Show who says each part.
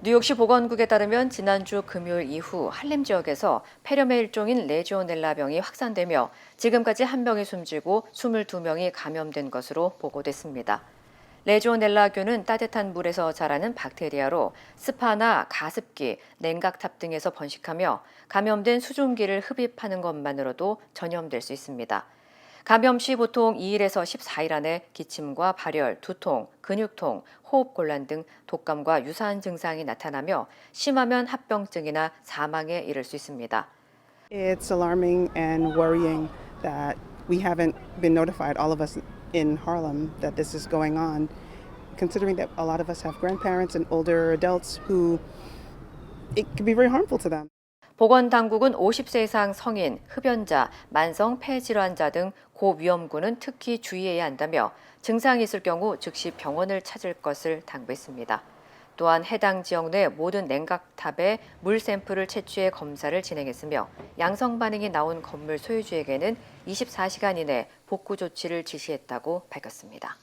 Speaker 1: 뉴욕시 보건국에 따르면 지난주 금요일 이후 할렘 지역에서 폐렴의 일종인 레지오넬라 병이 확산되며 지금까지 한 명이 숨지고 22명이 감염된 것으로 보고됐습니다. 레지오넬라균은 따뜻한 물에서 자라는 박테리아로 습하나 가습기, 냉각탑 등에서 번식하며 감염된 수증기를 흡입하는 것만으로도 전염될 수 있습니다. 감염 시 보통 2일에서 14일 안에 기침과 발열, 두통, 근육통, 호흡곤란 등 독감과 유사한 증상이 나타나며 심하면 합병증이나 사망에 이를 수 있습니다.
Speaker 2: It's alarming and worrying that we haven't been notified, all of us in Harlem, that this is going on, considering that a lot of us have grandparents and older adults who it can be very harmful to them.
Speaker 1: 보건당국은 50세 이상 성인, 흡연자, 만성 폐질환자 등 고위험군은 특히 주의해야 한다며 증상이 있을 경우 즉시 병원을 찾을 것을 당부했습니다. 또한 해당 지역 내 모든 냉각탑에 물 샘플을 채취해 검사를 진행했으며 양성 반응이 나온 건물 소유주에게는 24시간 이내 복구 조치를 지시했다고 밝혔습니다.